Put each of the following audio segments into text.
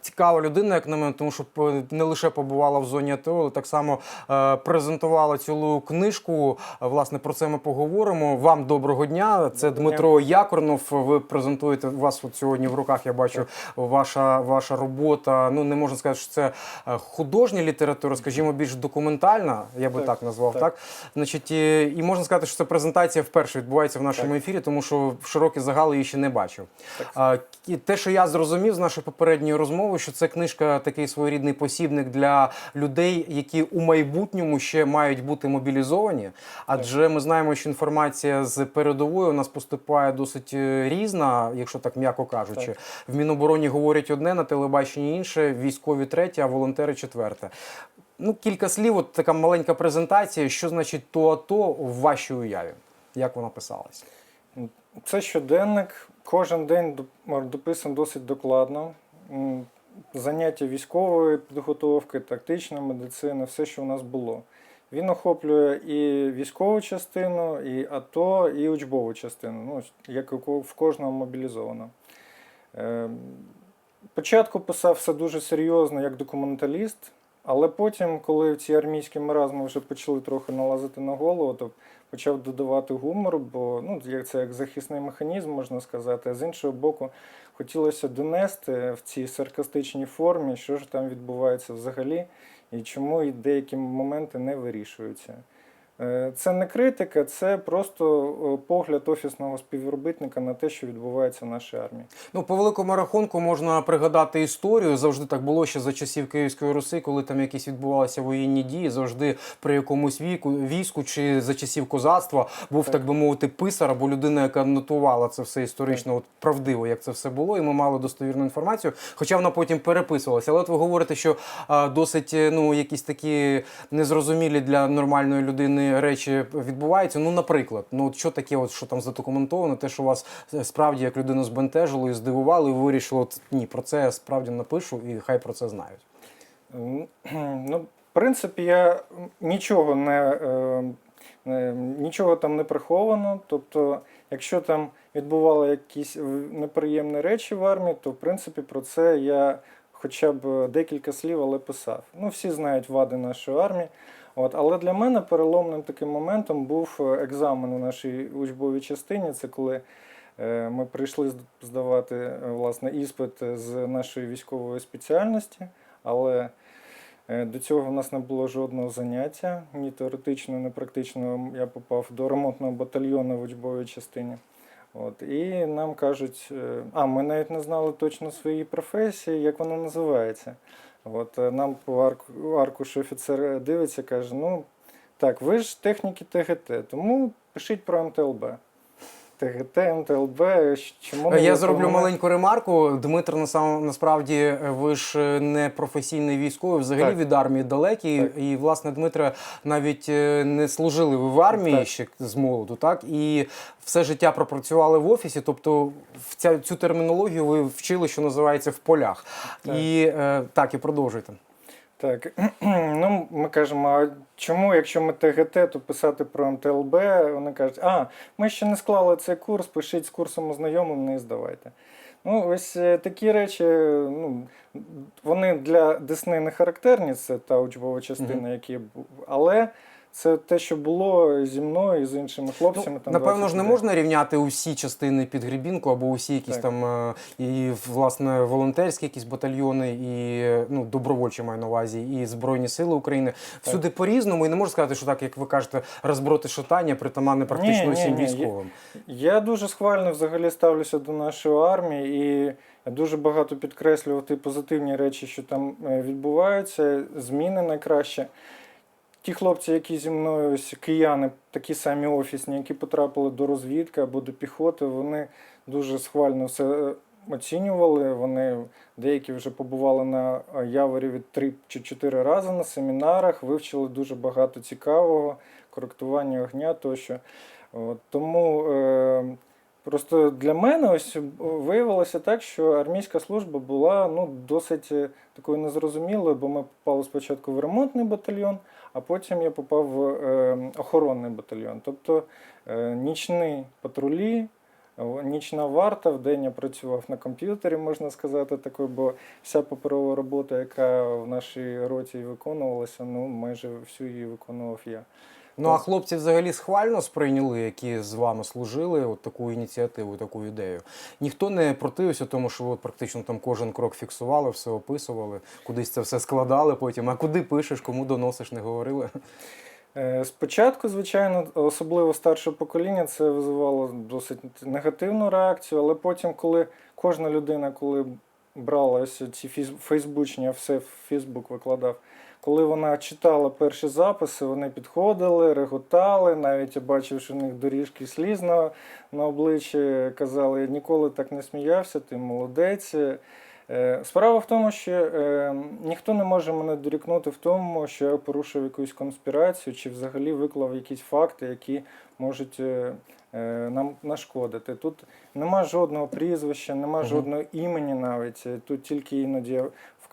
Цікава людина, як на мене, тому що не лише побувала в зоні АТО, але так само е, презентувала цілу книжку. Е, Власне, про це ми поговоримо. Вам доброго дня. Це Дмитро Якорнов. Ви презентуєте вас от сьогодні в руках. Я бачу ваша, ваша робота. Ну не можна сказати, що це е, художня література, скажімо, більш документальна. Я би так, Так, назвав. Так. так. значить, і, можна сказати, що це презентація вперше відбувається в нашому ефірі, тому що в широкий загал її ще не бачив. І те, що я зрозумів з нашої попередньої розмови, що це книжка такий своєрідний посібник для людей, які у майбутньому ще мають бути мобілізовані. Адже ми знаємо, що інформація з передової у нас поступає досить е, різна, якщо так м'яко кажучи. Так. В Мінобороні говорять одне, на телебаченні інше, військові третє, а волонтери четверте. Ну, кілька слів, от така маленька презентація. Що значить то АТО в вашій уяві? Як вона писалась? Це щоденник. Кожен день доп- дописаний досить докладно. Заняття військової підготовки, тактична медицина, все, що у нас було. Він охоплює і військову частину, і АТО, і учбову частину, ну, як в кожного мобілізованого. Е, Спочатку писав все дуже серйозно, як документаліст, але потім, коли ці армійські маразми вже почали трохи налазити на голову, то почав додавати гумор, бо ну, це як захисний механізм, можна сказати. А з іншого боку, хотілося донести в цій саркастичній формі, що ж там відбувається взагалі, і чому деякі моменти не вирішуються. Е, Це не критика, це просто погляд офісного співробітника на те, що відбувається в нашій армії. Ну, по великому рахунку можна пригадати історію. Завжди так було ще за часів Київської Руси, коли там якісь відбувалися воєнні дії. Завжди при якомусь віку війську чи за часів козацтва був так, Так. би мовити писар або людина, яка нотувала це все історично, от правдиво, як це все було, і ми мали достовірну інформацію. Хоча вона потім переписувалася. Але от ви говорите, що а, досить е, ну якісь такі незрозумілі для нормальної людини речі відбуваються. Ну, наприклад, ну що таке, от що там задокументовано, те, що вас е, справді як людину збентежило і здивувало, і ви вирішили, от ні, про це я справді напишу, і хай про це знають. Ну, в принципі, я нічого не, е, не нічого там не приховано. Тобто, якщо там відбували якісь неприємні речі в армії, то в принципі про це я хоча б декілька слів, але писав. Ну, всі знають вади нашої армії. От, але для мене переломним таким моментом був е, екзамен у нашій учбовій частині. Це коли е, ми прийшли здавати е, власне іспит з нашої військової спеціальності, але До цього в нас не було жодного заняття, ні теоретичного, ні практичного. Я попав до ремонтного батальйону в учбовій частині. От, і нам кажуть, а ми навіть не знали точно своєї професії, як вона називається. От, е, нам по арку, аркушу офіцер дивиться, каже: ну так, ви ж техніки ТГТ, тому пишіть про МТЛБ. ТГТ, МТЛБ, чому Я є зроблю маленьку ремарку. Дмитро, насам- насправді, е, ви ж е, не професійний військовий, взагалі Так. від армії далекий. Так. І, власне, Дмитро, навіть е, не служили ви в армії Так. ще з молоду, так? І все життя пропрацювали в офісі. Тобто, в ця, цю термінологію ви вчили, що називається в полях. Так. І е, так, і продовжуйте. Так, ну ми кажемо, а чому, якщо ми ТГТ, то писати про МТЛБ? Вони кажуть, а, ми ще не склали цей курс, пишіть з курсом ознайомим, не здавайте. Ну, ось е, такі речі, ну, вони для Десни не характерні, це та учбова частина, які бу- але це те, що було зі мною і з іншими хлопцями. Ну, там напевно ж не людей. можна рівняти усі частини під грібінку або усі якісь Так. там е, і власне волонтерські якісь батальйони, і ну добровольчі маю на увазі, і Збройні Сили України. Всюди по-різному, і не можна сказати, що так, як ви кажете, розброти шатання притаманне практично Ні, ні, усім ні, є- військовим. Я дуже схвально взагалі ставлюся до нашої армії і дуже багато підкреслювати позитивні речі, що там е, відбуваються, зміни найкраще. Ті хлопці, які зі мною ось кияни, такі самі офісні, які потрапили до розвідки або до піхоти, вони дуже схвально все е, оцінювали. Вони деякі вже побували на е, яворі від три чи чотири рази на семінарах, вивчили дуже багато цікавого, коректування огня тощо. От, тому е, просто для мене ось виявилося так, що армійська служба була ну, досить е, такою незрозумілою, бо ми попали спочатку в ремонтний батальйон, а потім я попав в е, охоронний батальйон. Тобто е, нічні патрулі, Нічна варта, вдень я працював на комп'ютері, можна сказати, такою, бо вся паперова робота, яка в нашій роті виконувалася, ну майже всю її виконував я. Ну а хлопці взагалі схвально сприйняли, які з вами служили, от таку ініціативу, таку ідею. Ніхто не противився, тому що ви практично там кожен крок фіксували, все описували, кудись це все складали потім. А куди пишеш, кому доносиш, не говорили. Е, Спочатку, звичайно, особливо старше покоління, це визивало досить негативну реакцію, але потім, коли кожна людина, коли брала ці фейсбучні, я все в Фейсбук викладав, коли вона читала перші записи, вони підходили, реготали, навіть я бачив, що в них доріжки сліз на, на обличчі, казали, я ніколи так не сміявся, ти молодець. Е, Справа в тому, що е, ніхто не може мене дорікнути в тому, що я порушив якусь конспірацію чи взагалі виклав якісь факти, які можуть е, е, нам нашкодити. Тут нема жодного прізвища, нема жодного імені навіть. Тут тільки іноді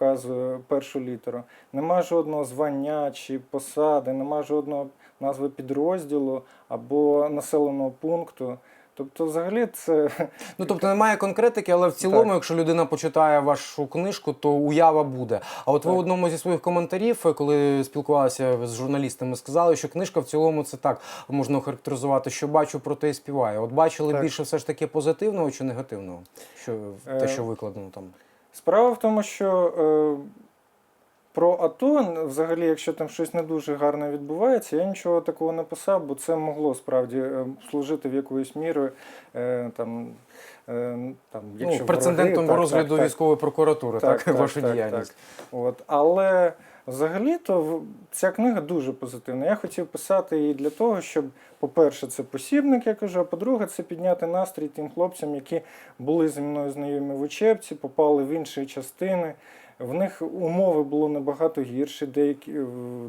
я вказую першу літеру. Нема жодного звання чи посади, нема жодного назви підрозділу або населеного пункту. Тобто, взагалі, це Ну тобто немає конкретики, але в цілому, Так. якщо людина почитає вашу книжку, то уява буде. А от ви в одному зі своїх коментарів, е, коли спілкувалися з журналістами, сказали, що книжка в цілому це так можна охарактеризувати, що бачу, про те і співаю. От бачили Так. більше все ж таки позитивного чи негативного? Що те, Е, що викладено там? Справа в тому, що е, про АТО, взагалі, якщо там щось не дуже гарне відбувається, я нічого такого не писав, бо це могло справді е, служити в якоюсь мірою. Е, там, е, там, якщо ну, прецедентом вороги, так, розгляду так, так. військової прокуратури, так, вашу діяльність. От. Але взагалі-то ця книга дуже позитивна. Я хотів писати її для того, щоб, по-перше, це посібник, я кажу, а по-друге, це підняти настрій тим хлопцям, які були зі мною знайомі в учебці, попали в інші частини. В них умови було набагато гірші, деякі,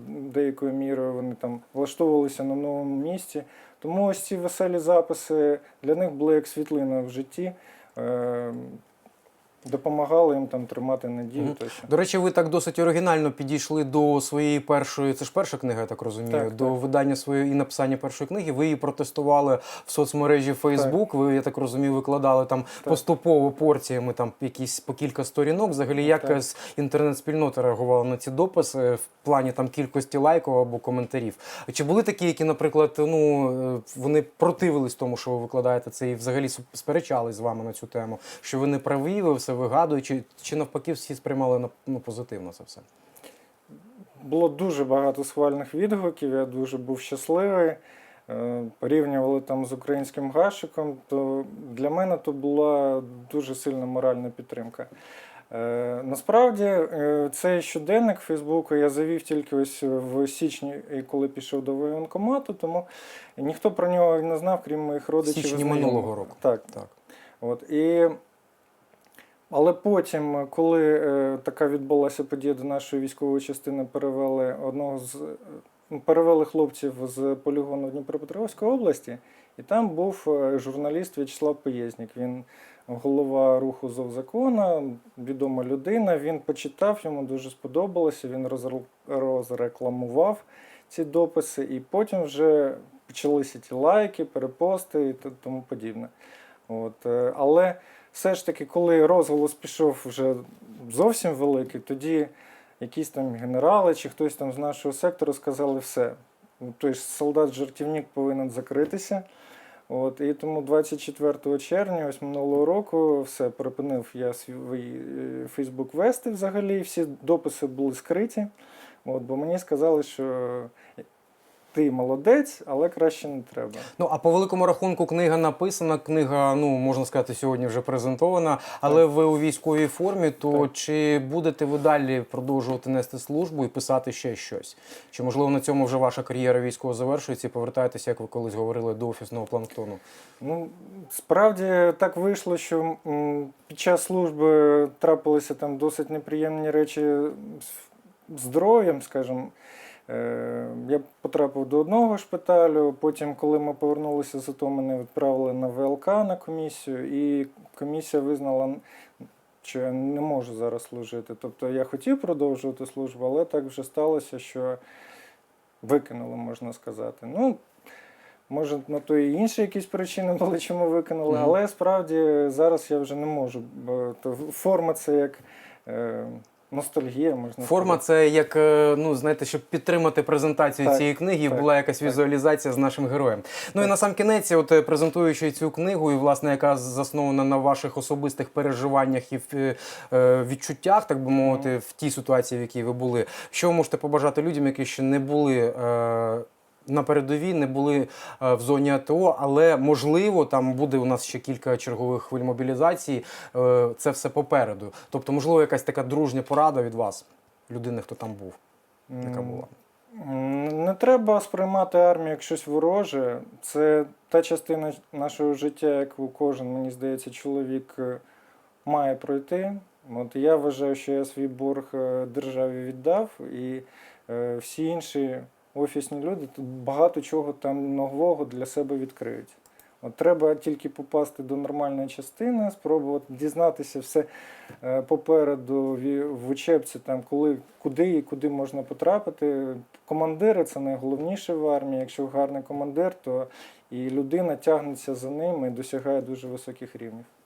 деякою мірою вони там влаштовувалися на новому місці. Тому ось ці веселі записи для них були як світлина в житті. Допомагали їм там тримати надію Мгм. тощо. До речі, ви так досить оригінально підійшли до своєї першої, це ж перша книга, я так розумію, Так, до так. видання своєї і написання першої книги. Ви її протестували в соцмережі Facebook. Ви, я так розумію, викладали там поступово порціями там якісь по кілька сторінок. Взагалі, як Так. інтернет-спільнота реагувала на ці дописи в плані там кількості лайків або коментарів? Чи були такі, які, наприклад, ну е, вони противились тому, що ви викладаєте це, і взагалі сперечались з вами на цю тему? Що ви не праві, ви все вигадуєте, чи, чи навпаки всі сприймали на- ну, позитивно це все? Було дуже багато схвальних відгуків, я дуже був щасливий. Е, Порівнювали там з українським гашиком, то для мене то була дуже сильна моральна підтримка. Е, Насправді, е, цей щоденник Фейсбуку я завів тільки ось в січні, коли пішов до воєнкомату, тому ніхто про нього не знав, крім моїх родичів. Січні минулого року. Так, Так. От, і... Але потім, коли е, така відбулася подія до нашої військової частини, перевели одного з е, перевели хлопців з полігону Дніпропетровської області, і там був е, журналіст В'ячеслав Поєзнік. Він голова руху «Зов-закона», відома людина. Він почитав, йому дуже сподобалося. Він розр- розрекламував ці дописи, і потім вже почалися ті лайки, перепости і тому подібне. От, е, але все ж таки, коли розголос пішов вже зовсім великий, тоді якісь там генерали чи хтось там з нашого сектору сказали все. Ну, Тобто солдат-жартівник повинен закритися. От, і тому 24 червня, ось минулого року, все припинив я свій е, Фейсбук вести взагалі. Всі дописи були скриті. От, бо мені сказали, що ти молодець, але краще не треба. Ну а по великому рахунку книга написана, книга, ну можна сказати, сьогодні вже презентована. Але ви у військовій формі, то Так. чи будете ви далі продовжувати нести службу і писати ще щось? Чи можливо на цьому вже ваша кар'єра військова завершується і повертаєтеся, як ви колись говорили, до офісного планктону? Ну, справді так вийшло, що під час служби трапилися там досить неприємні речі з здоров'ям, скажімо. Е, Я потрапив до одного шпиталю, потім, коли ми повернулися з АТО, мене відправили на ВЛК на комісію, і комісія визнала, що я не можу зараз служити. Тобто я хотів продовжувати службу, але так вже сталося, що викинули, можна сказати. Ну, Може, на то і інші якісь причини були, чому виконали, Мгм. але справді зараз я вже не можу. Бо форма це як е, ностальгія, можна Форма сказати. це як, е, ну знаєте, щоб підтримати презентацію Так, цієї книги, так, була якась так. візуалізація з нашим героєм. Ну і на сам кінець, от е, презентуючи цю книгу, і власне яка заснована на ваших особистих переживаннях і в- е, відчуттях, так би мовити, в тій ситуації, в якій ви були. Що ви можете побажати людям, які ще не були. Е, на передовій не були е, в зоні АТО, але можливо там буде у нас ще кілька чергових хвиль мобілізації. Е, Це все попереду. Тобто, можливо, якась така дружня порада від вас, людини, хто там був, яка була. Не треба сприймати армію як щось вороже. Це та частина нашого життя, яку кожен, мені здається, чоловік е, має пройти. От я вважаю, що я свій борг державі віддав, і всі інші офісні люди тут багато чого там нового для себе відкриють. От треба тільки попасти до нормальної частини, спробувати дізнатися все е, попереду в учебці, там коли куди і куди можна потрапити. Командири це найголовніше в армії. Якщо гарний командир, то і людина тягнеться за ним і досягає дуже високих рівнів.